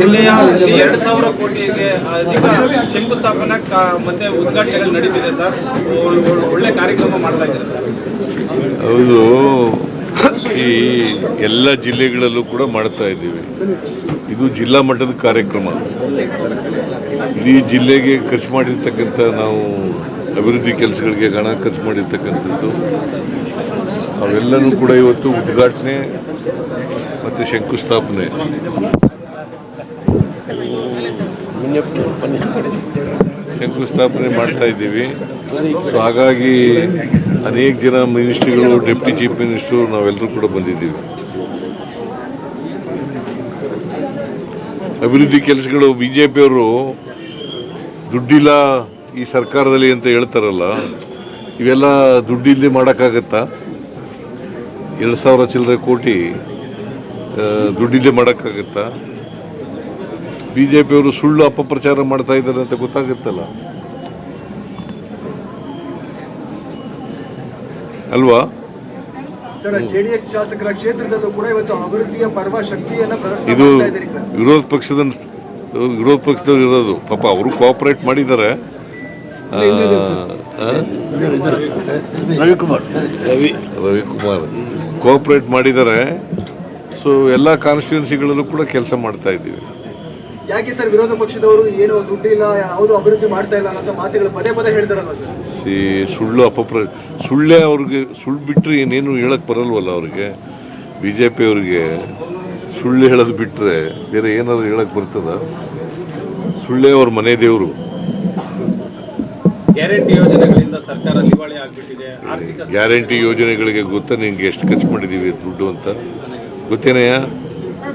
ಜಿಲ್ಲೆಯ ಎರಡು ಸಾವಿರ ಕೋಟಿಗೆ ಅಧಿಕ ಶಂಕುಸ್ಥಾಪನೆ ಮತ್ತೆ ಉದ್ಘಾಟನೆಗಳು ನಡೀತಿದೆ ಸರ್. ಒಳ್ಳೆ ಕಾರ್ಯಕ್ರಮ ಮಾಡ್ತಾ ಇದ್ದಾರೆ ಸರ್. ಹೌದು. ಈ ಎಲ್ಲ ಜಿಲ್ಲೆಗಳಲ್ಲೂ ಕೂಡ ಮಾಡ್ತಾ ಇದ್ದೀವಿ. ಇದು ಜಿಲ್ಲಾ ಮಟ್ಟದ ಕಾರ್ಯಕ್ರಮ. ಇಡೀ ಜಿಲ್ಲೆಗೆ ಖರ್ಚು ಮಾಡಿರ್ತಕ್ಕಂಥ ನಾವು ಅಭಿವೃದ್ಧಿ ಕೆಲಸಗಳಿಗೆ ಹಣ ಖರ್ಚು ಮಾಡಿರ್ತಕ್ಕಂಥದ್ದು. ಅವೆಲ್ಲನೂ ಕೂಡ ಇವತ್ತು ಉದ್ಘಾಟನೆ ಮತ್ತು ಶಂಕುಸ್ಥಾಪನೆ. ಶಂಕುಸ್ಥಾಪನೆ ಮಾಡ್ತಾ ಇದ್ದೀವಿ. ಸೊ ಹಾಗಾಗಿ ಅನೇಕ ಜನ ಮಿನಿಸ್ಟ್ರಿಗಳು, ಡೆಪ್ಟಿ ಚೀಫ್ ಮಿನಿಸ್ಟ್ರು, ನಾವೆಲ್ಲರೂ ಕೂಡ ಬಂದಿದ್ದೀವಿ. ಅಭಿವೃದ್ಧಿ ಕೆಲಸಗಳು ಬಿ ಜೆ ಪಿಯವರು ದುಡ್ಡಿಲ್ಲ ಈ ಸರ್ಕಾರದಲ್ಲಿ ಅಂತ ಹೇಳ್ತಾರಲ್ಲ, ಇವೆಲ್ಲ ದುಡ್ಡಿಲ್ಲದೆ ಮಾಡೋಕ್ಕಾಗತ್ತಾ? ಎರಡು ಸಾವಿರ ಚಿಲ್ಲರೆ ಕೋಟಿ ದುಡ್ಡಿಲ್ಲದೆ ಮಾಡೋಕ್ಕಾಗತ್ತಾ? ಬಿ ಜೆ ಪಿಯವರು ಸುಳ್ಳು ಅಪಪ್ರಚಾರ ಮಾಡ್ತಾ ಇದ್ದಾರೆ ಅಂತ ಗೊತ್ತಾಗುತ್ತಲ್ಲ? ಅಲ್ವಾ? ಸರ್ ಜೆಡಿಎಸ್ ಶಾಸಕರ ಕ್ಷೇತ್ರದಲ್ಲೂ ಕೂಡ ಇವತ್ತು ಅಭಿವೃದ್ಧಿಯ ಪರ್ವ ಶಕ್ತಿಯನ್ನ ಇದು ವಿರೋಧ ಪಕ್ಷದ ವಿರೋಧ ಪಕ್ಷದವ್ರು ಇರೋದು. ಪಾಪ ಅವರು ಕೋಆಪರೇಟ್ ಮಾಡಿದ್ದಾರೆ? ರವಿಕುಮಾರ್. ರವಿ ರವಿಕುಮಾರ್. ಕೋಆಪರೇಟ್ ಮಾಡಿದ್ದಾರೆ. ಸೊ ಎಲ್ಲ ಕಾನ್ಸ್ಟಿಟ್ಯೂನ್ಸಿಗಳಲ್ಲೂ ಕೂಡ ಕೆಲಸ ಮಾಡ್ತಾ ಇದ್ದೀವಿ. ಯಾಕೆ ಸರ್ ವಿರೋಧ ಪಕ್ಷದವರು ಏನು ದುಡ್ಡಿಲ್ಲ ಯಾವುದು ಅಭಿವೃದ್ಧಿ ಮಾಡ್ತಾ ಇಲ್ಲ ಅನ್ನೋ ಮಾತುಗಳು ಪದೇ ಪದೇ ಹೇಳ್ತಾರಲ್ವ ಸರ್? ಸಿ ಸುಳ್ಳು ಅಪಪ್ರ ಸುಳ್ಳೇ ಅವ್ರಿಗೆ ಸುಳ್ಳು ಬಿಟ್ಟರೆ ಏನೇನು ಹೇಳಕ್ಕೆ ಬರಲ್ವಲ್ಲ ಅವ್ರಿಗೆ? ಬಿ ಜೆ ಪಿ ಅವ್ರಿಗೆ ಸುಳ್ಳು ಹೇಳೋದು ಬಿಟ್ಟರೆ ಬೇರೆ ಏನಾದ್ರು ಹೇಳಕ್ಕೆ ಬರ್ತದ? ಸುಳ್ಳೇ ಅವ್ರ ಮನೆ ದೇವರು. ಗ್ಯಾರಂಟಿ ಯೋಜನೆಗಳಿಂದ ಸರ್ಕಾರ ದಿವಾಳಿ ಆಗ್ಬಿಟ್ಟಿದೆ. ಆರ್ಥಿಕ ಗ್ಯಾರಂಟಿ ಯೋಜನೆಗಳಿಗೆ ಗೊತ್ತಾ ನಿಂಗೆ ಎಷ್ಟು ಖರ್ಚು ಮಾಡಿದ್ದೀವಿ ದುಡ್ಡು ಅಂತ? ಗೊತ್ತೇನಯ್ಯ?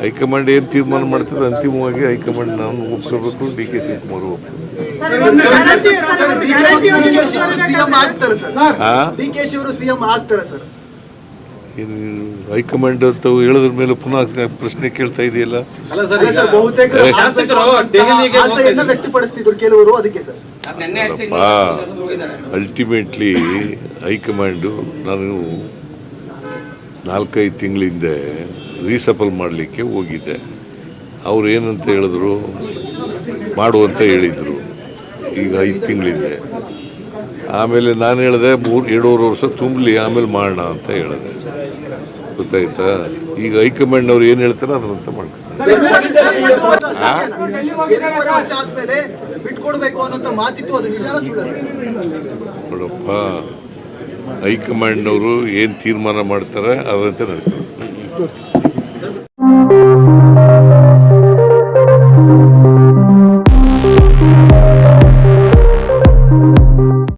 ಹೈಕಮಾಂಡ್ ಏನು ತೀರ್ಮಾನ ಮಾಡ್ತಾರೆ ಅಂತಿಮವಾಗಿ ಹೈಕಮಾಂಡ್ ನಾನು ಒಪ್ಪಿಸಬೇಕು ಡಿ ಕೆ ಶಿವಕುಮಾರ್ ಹೈಕಮಾಂಡ್ ಅಂತ ಹೇಳಿದ್ರ ಮೇಲೆ ಪುನಃ ಪ್ರಶ್ನೆ ಕೇಳ್ತಾ ಇದೆಯಲ್ಲ? ಅಲ್ಲ ಸರ್ ಸರ್ ಬಹುತೇಕ ಶಾಸಕರು ದೆಹಲಿಗೆ ಹೋಗ್ತಾ ಆಸೆಯನ್ನ ಇದ್ದಾರೆ. ವ್ಯಕ್ತಪಡಿಸ್ತಿದ್ರು ಕೆಲವರು ಅದಕ್ಕೆ ಸರ್. ಅಲ್ಟಿಮೇಟ್ಲಿ ಹೈಕಮಾಂಡು ನಾನು ನಾಲ್ಕೈದು ತಿಂಗಳ ಹಿಂದೆ ರೀಸಫಲ್ ಮಾಡಲಿಕ್ಕೆ ಹೋಗಿದ್ದೆ. ಅವ್ರು ಏನಂತ ಹೇಳಿದ್ರು? ಮಾಡುವಂತ ಹೇಳಿದರು. ಈಗ ಐದು ತಿಂಗಳಿಂದೆ. ಆಮೇಲೆ ನಾನು ಹೇಳಿದೆ ಮೂರು ಎರಡೂವರೆ ವರ್ಷ ತುಂಬಲಿ ಆಮೇಲೆ ಮಾಡೋಣ ಅಂತ ಹೇಳಿದೆ. ಗೊತ್ತಾಯ್ತಾ? ಈಗ ಹೈಕಮಾಂಡ್ ಅವ್ರು ಏನು ಹೇಳ್ತಾರೆ ಅದನ್ನಂತ ಮಾಡ್ತಾರೆ. ನೋಡಪ್ಪ. ಹೈಕಮಾಂಡ್ನವರು ಏನು ತೀರ್ಮಾನ ಮಾಡ್ತಾರೆ ಅದರಂತೆ ನಡ್ಕೊಂಡು